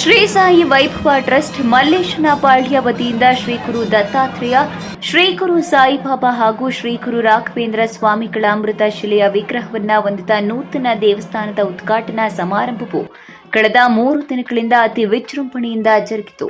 ಶ್ರೀ ಸಾಯಿ ವೈಭವ ಟ್ರಸ್ಟ್ ಮಲ್ಲೇಶನ ಪಾಳ್ಯ ವತಿಯಿಂದ ಶ್ರೀ ಗುರು ದತ್ತಾತ್ರೇಯ, ಶ್ರೀ ಗುರು ಸಾಯಿಬಾಬಾ ಹಾಗೂ ಶ್ರೀ ಗುರು ರಾಘವೇಂದ್ರ ಸ್ವಾಮಿಗಳ ಅಮೃತ ಶಿಲೆಯ ವಿಗ್ರಹವನ್ನ ಹೊಂದಿದ ನೂತನ ದೇವಸ್ಥಾನದ ಉದ್ಘಾಟನಾ ಸಮಾರಂಭವು ಕಳೆದ ಮೂರು ದಿನಗಳಿಂದ ಅತಿ ವಿಜೃಂಭಣೆಯಿಂದ ಜರುಗಿತು.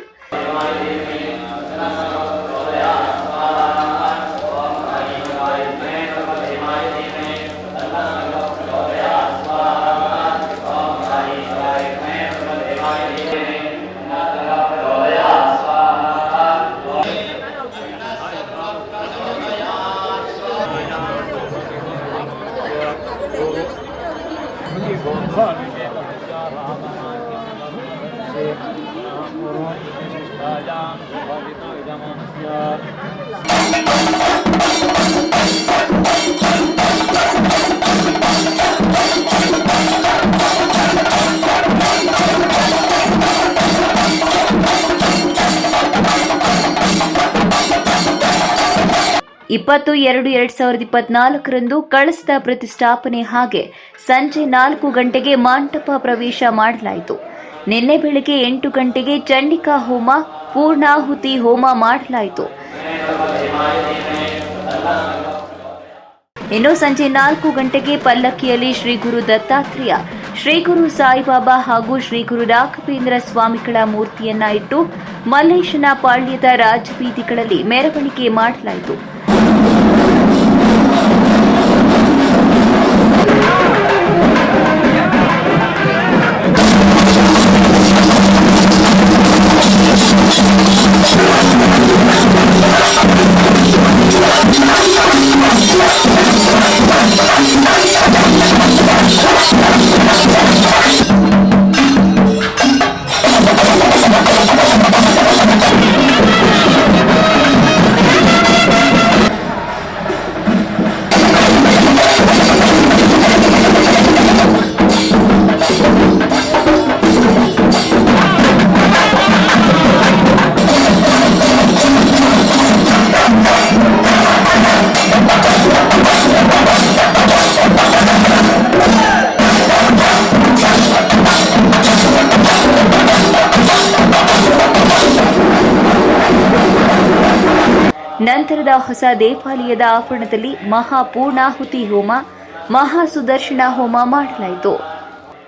ಇಪ್ಪತ್ತು ಎರಡು ಎರಡ್ ಸಾವಿರದ ಇಪ್ಪತ್ನಾಲ್ಕರಂದು ಕಳಸದ ಪ್ರತಿಷ್ಠಾಪನೆ ಹಾಗೆ ಸಂಜೆ ನಾಲ್ಕು ಗಂಟೆಗೆ ಮಂಟಪ ಪ್ರವೇಶ ಮಾಡಲಾಯಿತು. ನಿನ್ನೆ ಬೆಳಗ್ಗೆ ಎಂಟು ಗಂಟೆಗೆ ಚಂಡಿಕಾ ಹೋಮ, ಪೂರ್ಣಾಹುತಿ ಹೋಮ ಮಾಡಲಾಯಿತು. ಇನ್ನು ಸಂಜೆ ನಾಲ್ಕು ಗಂಟೆಗೆ ಪಲ್ಲಕ್ಕಿಯಲ್ಲಿ ಶ್ರೀ ಗುರು ದತ್ತಾತ್ರೇಯ, ಶ್ರೀ ಗುರು ಸಾಯಿಬಾಬಾ ಹಾಗೂ ಶ್ರೀ ಗುರು ರಾಘವೇಂದ್ರ ಸ್ವಾಮಿಗಳ ಮೂರ್ತಿಯನ್ನ ಇಟ್ಟು ಮಲ್ಲೇಶನ ಪಾಳ್ಯದ ರಾಜಬೀದಿಗಳಲ್ಲಿ ಮೆರವಣಿಗೆ ಮಾಡಲಾಯಿತು. ಹೊಸ ದೇವಾಲಯದ ಆವರಣದಲ್ಲಿ ಮಹಾಪೂರ್ಣಾಹುತಿ ಹೋಮ ಮಹಾ ಸುದರ್ಶನ ಹೋಮ ಮಾಡಲಾಯಿತು.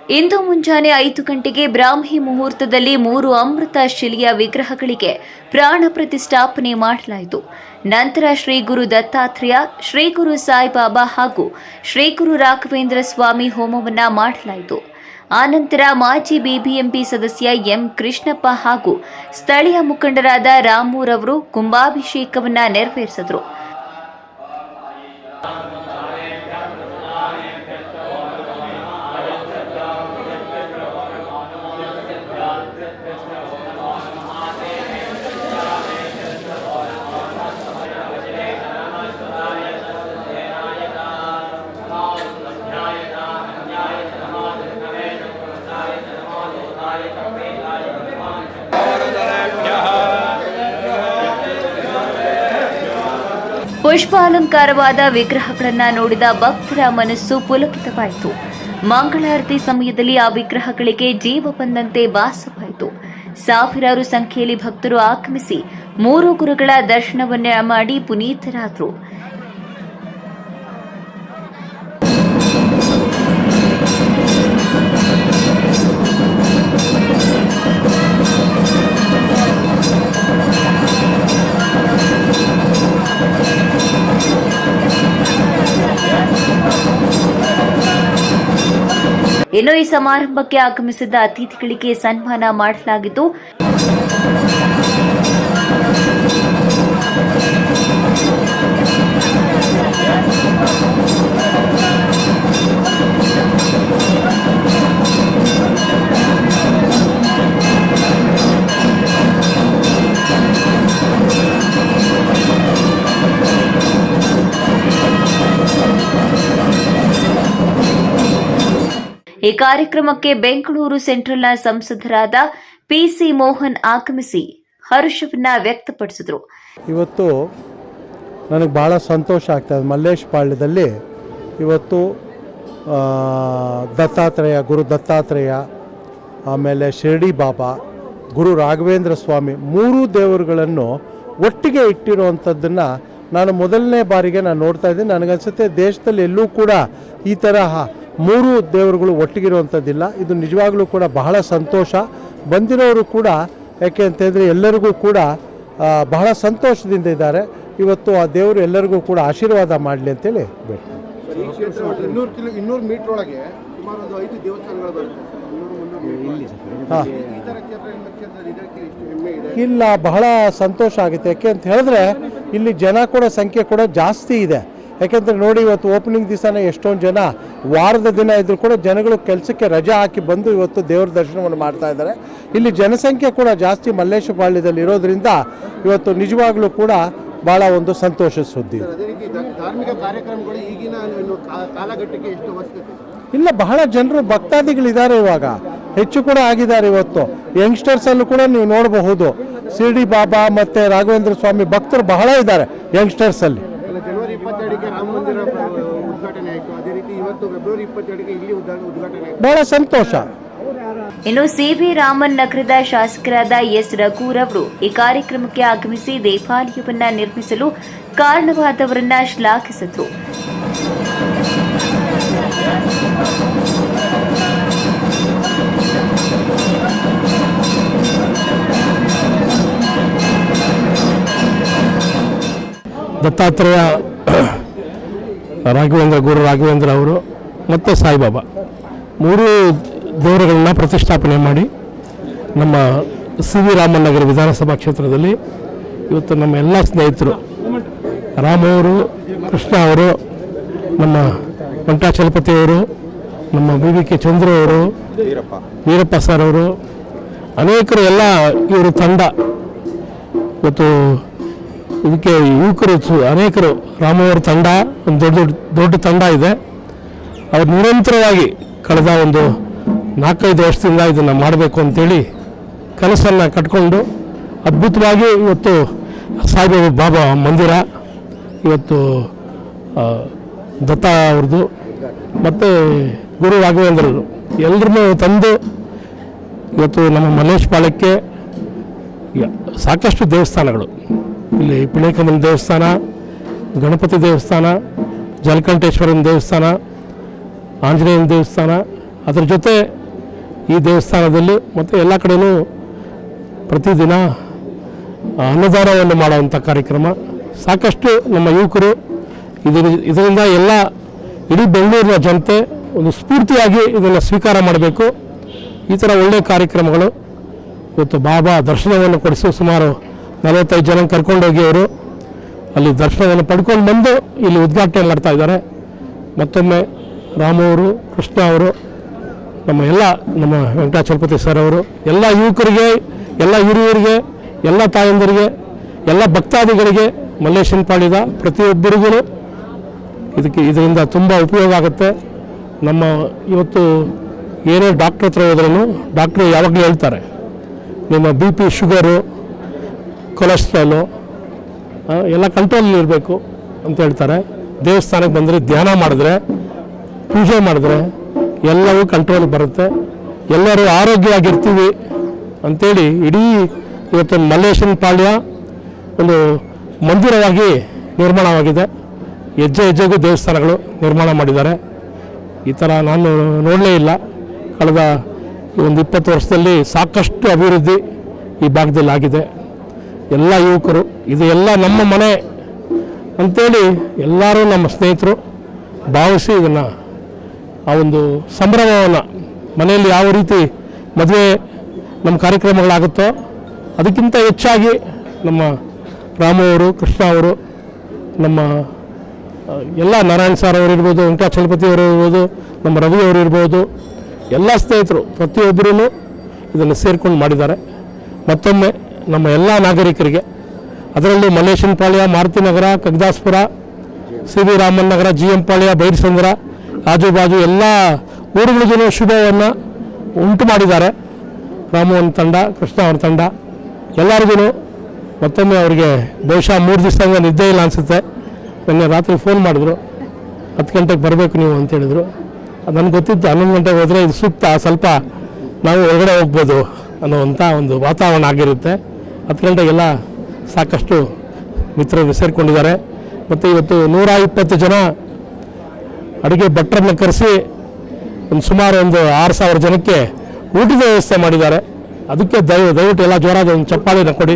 ಇಂದು ಮುಂಜಾನೆ ಐದು ಗಂಟೆಗೆ ಬ್ರಾಹ್ಮಿ ಮುಹೂರ್ತದಲ್ಲಿ ಮೂರು ಅಮೃತ ಶಿಲೆಯ ವಿಗ್ರಹಗಳಿಗೆ ಪ್ರಾಣ ಪ್ರತಿಷ್ಠಾಪನೆ ಮಾಡಲಾಯಿತು. ನಂತರ ಶ್ರೀ ಗುರು ದತ್ತಾತ್ರೇಯ, ಶ್ರೀ ಗುರು ಸಾಯಿಬಾಬಾ ಹಾಗೂ ಶ್ರೀ ಗುರು ರಾಘವೇಂದ್ರ ಸ್ವಾಮಿ ಹೋಮವನ್ನ ಮಾಡಲಾಯಿತು. ಆನಂತರ ಮಾಜಿ ಬಿಬಿಎಂಪಿ ಸದಸ್ಯ ಎಂ ಕೃಷ್ಣಪ್ಪ ಹಾಗೂ ಸ್ಥಳೀಯ ಮುಖಂಡರಾದ ರಾಮೂರವರು ಕುಂಭಾಭಿಷೇಕವನ್ನು ನೆರವೇರಿಸಿದರು. ಪುಷ್ಪ ಅಲಂಕಾರವಾದ ವಿಗ್ರಹಗಳನ್ನ ನೋಡಿದ ಭಕ್ತರ ಮನಸ್ಸು ಪುಲಕಿತವಾಯಿತು. ಮಂಗಳಾರತಿ ಸಮಯದಲ್ಲಿ ಆ ವಿಗ್ರಹಗಳಿಗೆ ಜೀವ ಬಂದಂತೆ ಭಾಸವಾಯಿತು. ಸಾವಿರಾರು ಸಂಖ್ಯೆಯಲ್ಲಿ ಭಕ್ತರು ಆಗಮಿಸಿ ಮೂರು ಗುರುಗಳ ದರ್ಶನವನ್ನ ಮಾಡಿ ಪುನೀತರಾದರು. ಇನ್ನು ಈ ಸಮಾರಂಭಕ್ಕೆ ಆಗಮಿಸಿದ ಅತಿಥಿಗಳಿಗೆ ಸನ್ಮಾನ ಮಾಡಲಾಗಿದ್ದು ಈ ಕಾರ್ಯಕ್ರಮಕ್ಕೆ ಬೆಂಗಳೂರು ಸೆಂಟ್ರಲ್ನ ಸಂಸದರಾದ ಪಿಸಿ ಮೋಹನ್ ಆಗಮಿಸಿ ಹರ್ಷವನ್ನ ವ್ಯಕ್ತಪಡಿಸಿದರು. ಇವತ್ತು ನನಗೆ ಭಾಳ ಸಂತೋಷ ಆಗ್ತದೆ ಮಲ್ಲೇಶ್ ಪಾಳ್ಯದಲ್ಲಿ ಇವತ್ತು ದತ್ತಾತ್ರೇಯ, ಗುರು ದತ್ತಾತ್ರೇಯ, ಆಮೇಲೆ ಶಿರಡಿ ಬಾಬಾ, ಗುರು ರಾಘವೇಂದ್ರ ಸ್ವಾಮಿ ಮೂರೂ ದೇವರುಗಳನ್ನು ಒಟ್ಟಿಗೆ ಇಟ್ಟಿರುವಂಥದ್ದನ್ನು ನಾನು ಮೊದಲನೇ ಬಾರಿಗೆ ನಾನು ನೋಡ್ತಾ ಇದ್ದೀನಿ. ನನಗನ್ಸುತ್ತೆ ದೇಶದಲ್ಲಿ ಎಲ್ಲೂ ಕೂಡ ಈ ತರಹ ಮೂರು ದೇವರುಗಳು ಒಟ್ಟಿಗಿರುವಂಥದ್ದಿಲ್ಲ ಇದು ನಿಜವಾಗ್ಲೂ ಕೂಡ ಬಹಳ ಸಂತೋಷ. ಬಂದಿರೋರು ಕೂಡ ಯಾಕೆ ಅಂತಂದರೆ ಎಲ್ಲರಿಗೂ ಕೂಡ ಬಹಳ ಸಂತೋಷದಿಂದ ಇದ್ದಾರೆ. ಇವತ್ತು ಆ ದೇವರು ಎಲ್ಲರಿಗೂ ಕೂಡ ಆಶೀರ್ವಾದ ಮಾಡಲಿ ಅಂತೇಳಿ ಬೇಕು ಇನ್ನೂರು ಕಿಲೋ ಒಳಗೆ ಸುಮಾರು ಒಂದು ಐದು ದೇವಸ್ಥಾನಗಳು ಬರುತ್ತೆ ಹಾಂ. ಇಲ್ಲ ಬಹಳ ಸಂತೋಷ ಆಗುತ್ತೆ. ಯಾಕೆ ಅಂತ ಹೇಳಿದ್ರೆ ಇಲ್ಲಿ ಜನ ಕೂಡ ಸಂಖ್ಯೆ ಕೂಡ ಜಾಸ್ತಿ ಇದೆ. ಯಾಕೆಂದ್ರೆ ನೋಡಿ ಇವತ್ತು ಓಪನಿಂಗ್ ದಿವಸನೇ ಎಷ್ಟೊಂದು ಜನ ವಾರದ ದಿನ ಇದ್ರೂ ಕೂಡ ಜನಗಳು ಕೆಲಸಕ್ಕೆ ರಜೆ ಹಾಕಿ ಬಂದು ಇವತ್ತು ದೇವ್ರ ದರ್ಶನವನ್ನು ಮಾಡ್ತಾ ಇದ್ದಾರೆ. ಇಲ್ಲಿ ಜನಸಂಖ್ಯೆ ಕೂಡ ಜಾಸ್ತಿ ಮಲ್ಲೇಶಪಾಳ್ಯದಲ್ಲಿ ಇರೋದ್ರಿಂದ ಇವತ್ತು ನಿಜವಾಗ್ಲೂ ಕೂಡ ಭಾಳ ಒಂದು ಸಂತೋಷ ಸುದ್ದಿ. ಧಾರ್ಮಿಕ ಕಾರ್ಯಕ್ರಮಗಳು ಈಗಿನ ಕಾಲಘಟ್ಟಕ್ಕೆ ಎಷ್ಟು ಇಲ್ಲ ಬಹಳ ಜನರು ಭಕ್ತಾದಿಗಳಿದ್ದಾರೆ ಇವಾಗ. ಹೆಚ್ಚು ಕೂಡ ಆಗಿದ್ದಾರೆ ಇವತ್ತು. ಯಂಗ್ಸ್ಟರ್ಸ್ ಅಲ್ಲಿ ಕೂಡ ನೀವು ನೋಡಬಹುದು. ಶಿರ್ಡಿ ಬಾಬಾ ಮತ್ತೆ ರಾಘವೇಂದ್ರ ಸ್ವಾಮಿ ಭಕ್ತರು ಬಹಳ ಇದ್ದಾರೆ ಯಂಗ್ಸ್ಟರ್ಸ್ ಅಲ್ಲಿ. ಜನವರಿ ಇಪ್ಪತ್ತೆರಡಕ್ಕೆ ರಾಮ ಉದ್ಘಾಟನೆ ಆಯಿತು. ಅದೇ ರೀತಿ ಇವತ್ತು ಫೆಬ್ರವರಿ ಇಪ್ಪತ್ತೆರಡಕ್ಕೆ ಇಲ್ಲಿ ಉದ್ಘಾಟನೆ ಆಯಿತು. ಬಹಳ ಸಂತೋಷ. ಇನ್ನು ಸಿವಿ ರಾಮನ್ ನಗರದ ಶಾಸಕರಾದ ಎಸ್ ರಘುರ್ ಅವರು ಈ ಕಾರ್ಯಕ್ರಮಕ್ಕೆ ಆಗಮಿಸಿ ದೇವಾಲಯವನ್ನ ನಿರ್ಮಿಸಲು ಕಾರಣವಾದವರನ್ನ ಶ್ಲಾಘಿಸಿದ್ರು. ದತ್ತಾತ್ರೇಯ ರಾಘವೇಂದ್ರ ಗುರು ರಾಘವೇಂದ್ರ ಅವರು ಮತ್ತು ಸಾಯಿಬಾಬಾ. ಮೂರು ದೇವರುಗಳನ್ನ ಪ್ರತಿಷ್ಠಾಪನೆ ಮಾಡಿ ನಮ್ಮ ಸಿ ವಿ ರಾಮನಗರ ವಿಧಾನಸಭಾ ಕ್ಷೇತ್ರದಲ್ಲಿ ಇವತ್ತು ನಮ್ಮ ಎಲ್ಲ ಸ್ನೇಹಿತರು ರಾಮ ಅವರು, ಕೃಷ್ಣ ಅವರು, ನಮ್ಮ ವೆಂಕಟಾಚಲಪತಿ ಅವರು, ನಮ್ಮ ಬಿ ವಿ ಕೆ ಚಂದ್ರ ಅವರು, ವೀರಪ್ಪ ಸರ್ ಅವರು, ಅನೇಕರು ಎಲ್ಲ ಇವರು ತಂಡ. ಇವತ್ತು ಇದಕ್ಕೆ ಯುವಕರು ಅನೇಕರು ರಾಮವರ ತಂಡ, ಒಂದು ದೊಡ್ಡ ದೊಡ್ಡ ದೊಡ್ಡ ತಂಡ ಇದೆ. ಅವ್ರು ನಿರಂತರವಾಗಿ ಕಳೆದ ಒಂದು ನಾಲ್ಕೈದು ವರ್ಷದಿಂದ ಇದನ್ನು ಮಾಡಬೇಕು ಅಂತೇಳಿ ಕನಸನ್ನು ಕಟ್ಕೊಂಡು ಅದ್ಭುತವಾಗಿ ಇವತ್ತು ಸಾಯಿಬಾಬಾ ಬಾಬಾ ಮಂದಿರ, ಇವತ್ತು ದತ್ತಾ ಅವ್ರದ್ದು, ಮತ್ತು ಗುರು ರಾಘವೇಂದ್ರರು ಎಲ್ಲರನ್ನೂ ತಂದು ಇವತ್ತು ನಮ್ಮ ಮಲ್ಲೇಶ್ ಪಾಳ್ಯಕ್ಕೆ ಸಾಕಷ್ಟು ದೇವಸ್ಥಾನಗಳು. ಇಲ್ಲಿ ಪಿಳೇಕಮ್ಮನ ದೇವಸ್ಥಾನ, ಗಣಪತಿ ದೇವಸ್ಥಾನ, ಜಲಕಂಠೇಶ್ವರನ ದೇವಸ್ಥಾನ, ಆಂಜನೇಯನ ದೇವಸ್ಥಾನ. ಅದರ ಜೊತೆ ಈ ದೇವಸ್ಥಾನದಲ್ಲಿ ಮತ್ತು ಎಲ್ಲ ಕಡೆಯೂ ಪ್ರತಿದಿನ ಅನ್ನದಾನವನ್ನು ಮಾಡುವಂಥ ಕಾರ್ಯಕ್ರಮ. ಸಾಕಷ್ಟು ನಮ್ಮ ಯುವಕರು ಇದರ ಇದರಿಂದ ಎಲ್ಲ ಇಡೀ ಬೆಂಗಳೂರಿನ ಜನತೆ ಒಂದು ಸ್ಫೂರ್ತಿಯಾಗಿ ಇದನ್ನು ಸ್ವೀಕಾರ ಮಾಡಬೇಕು. ಈ ಥರ ಒಳ್ಳೆಯ ಕಾರ್ಯಕ್ರಮಗಳು. ಇವತ್ತು ಬಾಬಾ ದರ್ಶನವನ್ನು ಕೊಡಿಸಿ ಸುಮಾರು ನಲವತ್ತೈದು ಜನ ಕರ್ಕೊಂಡೋಗಿ ಅವರು ಅಲ್ಲಿ ದರ್ಶನವನ್ನು ಪಡ್ಕೊಂಡು ಬಂದು ಇಲ್ಲಿ ಉದ್ಘಾಟನೆ ಮಾಡ್ತಾ ಇದ್ದಾರೆ. ಮತ್ತೊಮ್ಮೆ ರಾಮ ಅವರು, ಕೃಷ್ಣ ಅವರು, ನಮ್ಮ ಎಲ್ಲ, ನಮ್ಮ ವೆಂಕಟಾಚಲಪತಿ ಸರ್ ಅವರು, ಎಲ್ಲ ಯುವಕರಿಗೆ, ಎಲ್ಲ ಹಿರಿಯರಿಗೆ, ಎಲ್ಲ ತಾಯಂದಿರಿಗೆ, ಎಲ್ಲ ಭಕ್ತಾದಿಗಳಿಗೆ ಮಲ್ಲೇಶನ್ ಪಾಳಿದ ಪ್ರತಿಯೊಬ್ಬರಿಗೂ ಇದಕ್ಕೆ, ಇದರಿಂದ ತುಂಬ ಉಪಯೋಗ ಆಗುತ್ತೆ. ನಮ್ಮ ಇವತ್ತು ಏನೇ ಡಾಕ್ಟ್ರ್ ಹತ್ರ ಹೋದ್ರೂ ಡಾಕ್ಟ್ರು ಯಾವಾಗಲೂ ಹೇಳ್ತಾರೆ, ನಿಮ್ಮ ಬಿ ಪಿ ಶುಗರು ಕೊಲೆಸ್ಟ್ರಾಲು ಎಲ್ಲ ಕಂಟ್ರೋಲ್ ಇರಬೇಕು ಅಂತ ಹೇಳ್ತಾರೆ. ದೇವಸ್ಥಾನಕ್ಕೆ ಬಂದರೆ ಧ್ಯಾನ ಮಾಡಿದ್ರೆ, ಪೂಜೆ ಮಾಡಿದ್ರೆ ಎಲ್ಲವೂ ಕಂಟ್ರೋಲ್ ಬರುತ್ತೆ. ಎಲ್ಲರೂ ಆರೋಗ್ಯವಾಗಿರ್ತೀವಿ ಅಂಥೇಳಿ ಇಡೀ ಇವತ್ತು ಮಲ್ಲೇಶ್ವರ ಪಾಳ್ಯ ಒಂದು ಮಂದಿರವಾಗಿ ನಿರ್ಮಾಣವಾಗಿದೆ. ಹೆಜ್ಜೆ ಹೆಜ್ಜೆಗೂ ದೇವಸ್ಥಾನಗಳು ನಿರ್ಮಾಣ ಮಾಡಿದ್ದಾರೆ. ಈ ಥರ ನಾನು ನೋಡಲೇ ಇಲ್ಲ. ಕಳೆದ ಒಂದು ಇಪ್ಪತ್ತು ವರ್ಷದಲ್ಲಿ ಸಾಕಷ್ಟು ಅಭಿವೃದ್ಧಿ ಈ ಭಾಗದಲ್ಲಿ ಆಗಿದೆ. ಎಲ್ಲ ಯುವಕರು, ಇದು ಎಲ್ಲ ನಮ್ಮ ಮನೆ ಅಂಥೇಳಿ ಎಲ್ಲರೂ ನಮ್ಮ ಸ್ನೇಹಿತರು ಭಾವಿಸಿ ಇದನ್ನು, ಆ ಒಂದು ಸಂಭ್ರಮವನ್ನು ಮನೆಯಲ್ಲಿ ಯಾವ ರೀತಿ ಮದುವೆ ನಮ್ಮ ಕಾರ್ಯಕ್ರಮಗಳಾಗುತ್ತೋ ಅದಕ್ಕಿಂತ ಹೆಚ್ಚಾಗಿ ನಮ್ಮ ರಾಮು ಅವರು, ಕೃಷ್ಣ ಅವರು, ನಮ್ಮ ಎಲ್ಲ ನಾರಾಯಣ ಸರ್ ಅವರು ಇರ್ಬೋದು, ವೆಂಕಟಾಚಲಪತಿ ಅವರು ಇರ್ಬೋದು, ನಮ್ಮ ರವಿ ಅವರು ಇರ್ಬೋದು, ಎಲ್ಲ ಸ್ನೇಹಿತರು ಪ್ರತಿಯೊಬ್ಬರೂ ಇದನ್ನು ಸೇರಿಕೊಂಡು ಮಾಡಿದ್ದಾರೆ. ಮತ್ತೊಮ್ಮೆ ನಮ್ಮ ಎಲ್ಲ ನಾಗರಿಕರಿಗೆ. ಅದರಲ್ಲೂ Malleshan Palya Marutinagar Kaggadaspura, C V Raman Nagar, G M Palya, Byrasandra ಆಜು ಬಾಜು ಎಲ್ಲ ಊರುಗಳಿಗೂ ಶುಭವನ್ನು ಉಂಟು ಮಾಡಿದ್ದಾರೆ. ರಾಮವನ್ ತಂಡ, ಕೃಷ್ಣ ಅವರ ತಂಡ ಎಲ್ಲರಿಗೂ ಮತ್ತೊಮ್ಮೆ ಅವರಿಗೆ ಬಹುಶಃ ಮೂರು ದಿವಸ ನಿದ್ದೆ ಇಲ್ಲ ಅನಿಸುತ್ತೆ. ನಿನ್ನೆ ರಾತ್ರಿ ಫೋನ್ ಮಾಡಿದ್ರು. ಹತ್ತು ಗಂಟೆಗೆ ಬರಬೇಕು ನೀವು ಅಂತ ಹೇಳಿದರು. ನನಗೆ ಗೊತ್ತಿತ್ತು, ಹನ್ನೊಂದು ಗಂಟೆಗೆ ಹೋದರೆ ಇದು ಸೂಕ್ತ, ಸ್ವಲ್ಪ ನಾವು ಹೊರಗಡೆ ಹೋಗ್ಬೋದು ಅನ್ನುವಂಥ ಒಂದು ವಾತಾವರಣ ಆಗಿರುತ್ತೆ. ಹತ್ತು ಎಲ್ಲ ಸಾಕಷ್ಟು ಮಿತ್ರರು ಸೇರಿಕೊಂಡಿದ್ದಾರೆ. ಮತ್ತು ಇವತ್ತು ನೂರ ಇಪ್ಪತ್ತು ಜನ ಅಡುಗೆ ಭಟ್ರನ್ನು ಕರೆಸಿ ಒಂದು ಸುಮಾರು ಒಂದು ಆರು ಸಾವಿರ ಜನಕ್ಕೆ ಊಟದ ವ್ಯವಸ್ಥೆ ಮಾಡಿದ್ದಾರೆ. ಅದಕ್ಕೆ ದಯ, ದಯವಿಟ್ಟು ಎಲ್ಲ ಜೋರಾದ ಒಂದು ಚಪ್ಪಾಳಿನ ಕೊಡಿ.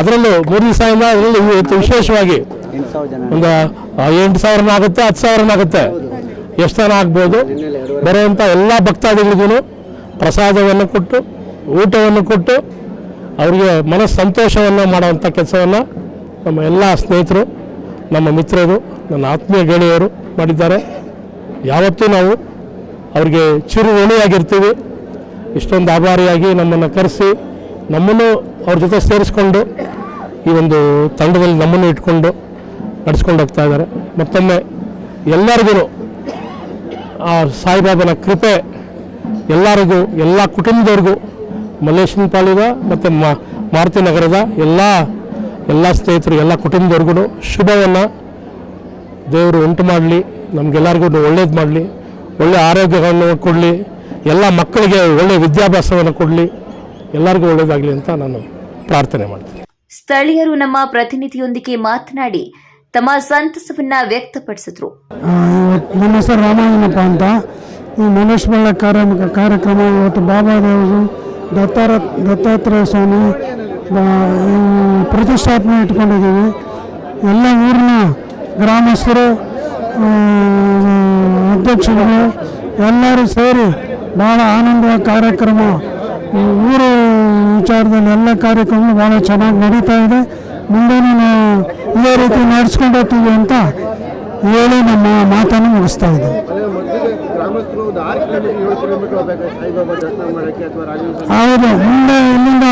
ಅದರಲ್ಲೂ ಮೂರು ದಿವಸ ಅದರಲ್ಲಿ ಇವತ್ತು ವಿಶೇಷವಾಗಿ ಒಂದು ಎಂಟು ಸಾವಿರನ ಆಗುತ್ತೆ, ಹತ್ತು ಸಾವಿರನ ಆಗುತ್ತೆ. ಎಷ್ಟು ಜನ ಆಗ್ಬೋದು? ಬರುವಂಥ ಎಲ್ಲ ಭಕ್ತಾದಿಗಳಿಗೂ ಪ್ರಸಾದವನ್ನು ಕೊಟ್ಟು, ಊಟವನ್ನು ಕೊಟ್ಟು ಅವರಿಗೆ ಮನಸ್ಸು ಸಂತೋಷವನ್ನು ಮಾಡುವಂಥ ಕೆಲಸವನ್ನು ನಮ್ಮ ಎಲ್ಲ ಸ್ನೇಹಿತರು, ನಮ್ಮ ಮಿತ್ರರು, ನನ್ನ ಆತ್ಮೀಯ ಗೆಳೆಯರು ಮಾಡಿದ್ದಾರೆ. ಯಾವತ್ತೂ ನಾವು ಅವರಿಗೆ ಚಿರು ಋಣಿಯಾಗಿರ್ತೀವಿ ಇಷ್ಟೊಂದು ಆಭಾರಿಯಾಗಿ ನಮ್ಮನ್ನು ಕರೆಸಿ, ನಮ್ಮನ್ನು ಅವ್ರ ಜೊತೆ ಸೇರಿಸ್ಕೊಂಡು ಈ ಒಂದು ತಂಡದಲ್ಲಿ ನಮ್ಮನ್ನು ಇಟ್ಕೊಂಡು ನಡೆಸ್ಕೊಂಡು ಹೋಗ್ತಾ ಇದ್ದಾರೆ. ಮತ್ತೊಮ್ಮೆ ಎಲ್ಲರಿಗೂ ಆ ಸಾಯಿಬಾಬನ ಕೃಪೆ, ಎಲ್ಲರಿಗೂ, ಎಲ್ಲ ಕುಟುಂಬದವ್ರಿಗೂ ಮಲ್ಲೇಶನ ಪಾಳಿದ ಮತ್ತು ಮಾರುತಿ ನಗರದ ಎಲ್ಲ ಎಲ್ಲ ಸ್ನೇಹಿತರು ಎಲ್ಲ ಕುಟುಂಬದವ್ರಿಗೂ ಶುಭವನ್ನು. ದೇವರು ಉಂಟು ಮಾಡಲಿ ನಮಗೆಲ್ಲರಿಗೂ ಒಳ್ಳೇದು ಮಾಡಲಿ ಒಳ್ಳೆ ಆರೋಗ್ಯವನ್ನು ಕೊಡಲಿ ಎಲ್ಲ ಮಕ್ಕಳಿಗೆ ಒಳ್ಳೆಯ ವಿದ್ಯಾಭ್ಯಾಸವನ್ನು ಕೊಡಲಿ ಎಲ್ಲರಿಗೂ ಒಳ್ಳೇದಾಗಲಿ ಅಂತ ನಾನು ಪ್ರಾರ್ಥನೆ ಮಾಡ್ತೀನಿ. ಸ್ಥಳೀಯರು ನಮ್ಮ ಪ್ರತಿನಿಧಿಯೊಂದಿಗೆ ಮಾತನಾಡಿ ತಮ್ಮ ಸಂತಸವನ್ನ ವ್ಯಕ್ತಪಡಿಸಿದ್ರು. ನನ್ನ ಹೆಸರು ರಾಮಾಯಣಪ್ಪ ಅಂತ. ಈ ಮನೇಶ್ ಬಳ್ಳ ಕಾರ್ಯ ಕಾರ್ಯಕ್ರಮ ಇವತ್ತು ಬಾಬಾ ದೇವರು ದತ್ತಾರ, ದತ್ತಾತ್ರೇಯ ಸ್ವಾಮಿ ಪ್ರತಿಷ್ಠಾಪನೆ ಇಟ್ಕೊಂಡಿದ್ದೀವಿ. ಎಲ್ಲ ಊರಿನ ಗ್ರಾಮಸ್ಥರು ಅಧ್ಯಕ್ಷರು ಎಲ್ಲರೂ ಸೇರಿ ಭಾಳ ಆನಂದ ಕಾರ್ಯಕ್ರಮ. ಊರು ವಿಚಾರದಲ್ಲಿ ಎಲ್ಲ ಕಾರ್ಯಕ್ರಮ ಭಾಳ ಚೆನ್ನಾಗಿ ನಡೀತಾ ಇದೆ. ಮುಂದೆ ನಾವು ಇದೇ ರೀತಿ ನಡೆಸ್ಕೊಂಡು ಹೋಗ್ತೀವಿ ಅಂತ ಹೇಳಿ ನಮ್ಮ ಮಾತನ್ನು ಮುಗಿಸ್ತಾ ಇದ್ದೀವಿ. ಗ್ರಾಮಸ್ಥರು ಒಂದು ಆರು ಕಿಲೋಮೀಟರ್ ಏಳು ಕಿಲೋಮೀಟರ್ ಹೋಗ್ಬೇಕು ಸಾಯಿಬಾಬಾ ದರ್ಶನ ಮಾಡೋಕ್ಕೆ ಅಥವಾ ಹೌದು ಮುಂದೆ ಇಲ್ಲಿಂದ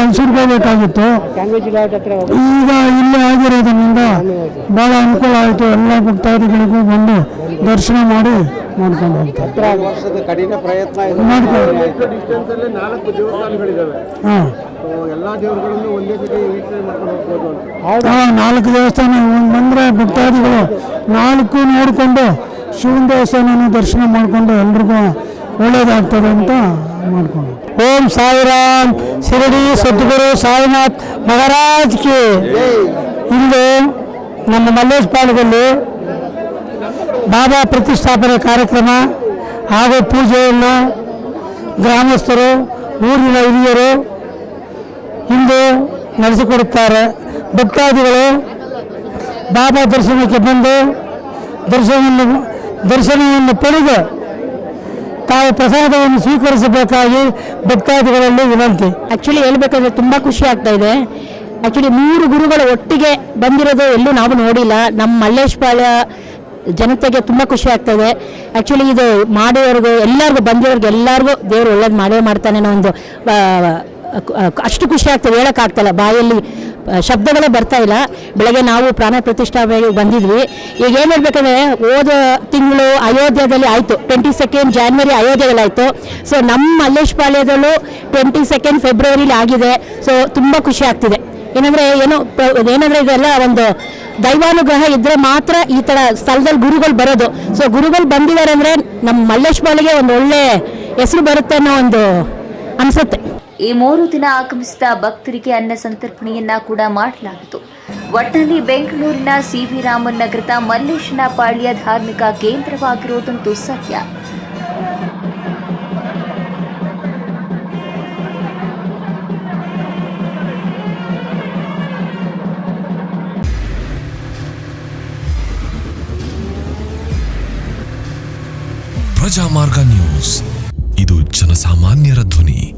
ಈಗ ಇಲ್ಲಿ ಆಗಿರೋದ್ರಿಂದ ಭಾಳ ಅನುಕೂಲ ಆಯಿತು. ಎಲ್ಲ ಭಕ್ತಾದಿಗಳಿಗೂ ಬಂದು ದರ್ಶನ ಮಾಡಿ ಮಾಡ್ಕೊಂಡು ಹೋಗ್ತಾರೆ ವರ್ಷದ ಕಠಿಣ ಪ್ರಯತ್ನ ಮಾಡ್ಕೊಂಡು ಡಿಸ್ಟೆನ್ಸ್ ಅಲ್ಲೇ ನಾಲ್ಕು ದೇವಸ್ಥಾನಗಳಿದ್ದಾವೆ ಹಾಂ. ಎಲ್ಲಾ ದೇವರುಗಳನ್ನು ಒಂದೇ ಸತಿ ವೀಕ್ಷಣೆ ಮಾಡ್ಕೊಂಡು ಹೋಗ್ಬೋದು ಅಂತ. ಹಾಂ ನಾಲ್ಕು ದೇವಸ್ಥಾನ ಬಂದರೆ ಭಕ್ತಾದಿಗಳು ನಾಲ್ಕು ನೋಡಿಕೊಂಡು ಶಿವನ ದೇವಸ್ಥಾನನ ದರ್ಶನ ಮಾಡಿಕೊಂಡು ಎಲ್ರಿಗೂ ಒಳ್ಳೇದಾಗ್ತದೆ ಅಂತ ಮಾಡ್ಕೊಂಡು. ಓಂ ಸಾಯಿರಾಮ್, ಶಿರಡಿ ಸದ್ಗುರು ಸಾಯಿನಾಥ್ ಮಹಾರಾಜ್ ಕಿ ಇಂದು ನಮ್ಮ ಮಲ್ಲೇಶ್ ಪಾಳ್ಯದಲ್ಲಿ ಬಾಬಾ ಪ್ರತಿಷ್ಠಾಪನೆ ಕಾರ್ಯಕ್ರಮ ಹಾಗೂ ಪೂಜೆಯನ್ನು ಗ್ರಾಮಸ್ಥರು, ಊರಿನ ಹಿರಿಯರು ಇಂದು ನಡೆಸಿಕೊಡುತ್ತಾರೆ. ಭಕ್ತಾದಿಗಳು ಬಾಬಾ ದರ್ಶನಕ್ಕೆ ಬಂದು ದರ್ಶನವನ್ನು ದರ್ಶನವನ್ನು ಪಡೆದು ತಾವು ಪ್ರಸಾದವನ್ನು ಸ್ವೀಕರಿಸಬೇಕಾಗಿ ಭಕ್ತಾದಿಗಳಲ್ಲಿ ವಿನಂತಿ. ಆ್ಯಕ್ಚುಲಿ ಹೇಳ್ಬೇಕಂದ್ರೆ ತುಂಬ ಖುಷಿ ಆಗ್ತಾ ಇದೆ. ಆ್ಯಕ್ಚುಲಿ ಮೂರು ಗುರುಗಳು ಒಟ್ಟಿಗೆ ಬಂದಿರೋದು ಎಲ್ಲೂ ನಾವು ನೋಡಿಲ್ಲ. ನಮ್ಮ ಮಲ್ಲೇಶ್ ಪಾಳ್ಯ ಜನತೆಗೆ ತುಂಬ ಖುಷಿ ಆಗ್ತಾ ಇದೆ. ಆ್ಯಕ್ಚುಲಿ ಇದು ಮಾಡೋರ್ಗು ಎಲ್ಲರಿಗೂ ಬಂದಿರೋರ್ಗೆ ಎಲ್ಲರಿಗೂ ದೇವರು ಒಳ್ಳೇದು ಮಾಡೇ ಮಾಡ್ತಾನೆ ಅನ್ನೋ ಒಂದು ಅಷ್ಟು ಖುಷಿ ಆಗ್ತದೆ, ಹೇಳೋಕ್ಕಾಗ್ತಲ್ಲ. ಬಾಯಲ್ಲಿ ಶಬ್ದಗಳೇ ಬರ್ತಾ ಇಲ್ಲ. ಬೆಳಗ್ಗೆ ನಾವು ಪ್ರಾಣ ಪ್ರತಿಷ್ಠಾ ಬಂದಿದ್ವಿ. ಈಗ ಏನು ಹೇಳ್ಬೇಕಂದ್ರೆ, ಹೋದ ತಿಂಗಳು ಅಯೋಧ್ಯದಲ್ಲಿ ಆಯಿತು. ಟ್ವೆಂಟಿ ಸೆಕೆಂಡ್ ಜಾನ್ವರಿ ಅಯೋಧ್ಯದಲ್ಲಿ ಆಯಿತು ಸೊ ನಮ್ಮ ಮಲ್ಲೇಶ್ ಪಾಳ್ಯದಲ್ಲೂ ಟ್ವೆಂಟಿ ಸೆಕೆಂಡ್ ಫೆಬ್ರವರಿಲಿ ಆಗಿದೆ. ಸೊ ತುಂಬ ಖುಷಿ ಆಗ್ತಿದೆ. ಏನಂದ್ರೆ, ಏನೋ, ಏನಂದ್ರೆ ಇದೆಲ್ಲ ಒಂದು ದೈವಾನುಗ್ರಹ ಇದ್ರೆ ಮಾತ್ರ ಈ ತರ ಸ್ಥಳದಲ್ಲಿ ಗುರುಗಳು ಬರೋದು. ಸೊ ಗುರುಗಳು ಬಂದಿದ್ದಾರೆ ಅಂದ್ರೆ ನಮ್ಮ ಮಲ್ಲೇಶ್ ಬಾಳಿಗೆ ಒಂದು ಒಳ್ಳೆ ಹೆಸರು ಬರುತ್ತೆ ಅನ್ನೋ ಒಂದು ಅನ್ಸುತ್ತೆ. ಈ ಮೂರು ದಿನ ಆಗಮಿಸಿದ ಭಕ್ತರಿಗೆ ಅನ್ನ ಸಂತರ್ಪಣೆಯನ್ನ ಕೂಡ ಮಾಡಲಾಗಿತ್ತು. ಒಟ್ಟಲ್ಲಿ ಬೆಂಗಳೂರಿನ ಸಿ ವಿ ರಾಮನ್ ನಗರದ ಮಲ್ಲೇಶನ ಪಾಳ್ಯ ಧಾರ್ಮಿಕ ಕೇಂದ್ರವಾಗಿರುವುದಂತೂ ಸತ್ಯ. ಪ್ರಜಾಮಾರ್ಗ ನ್ಯೂಸ್. ಇದು ಜನಸಾಮಾನ್ಯರ ಧ್ವನಿ.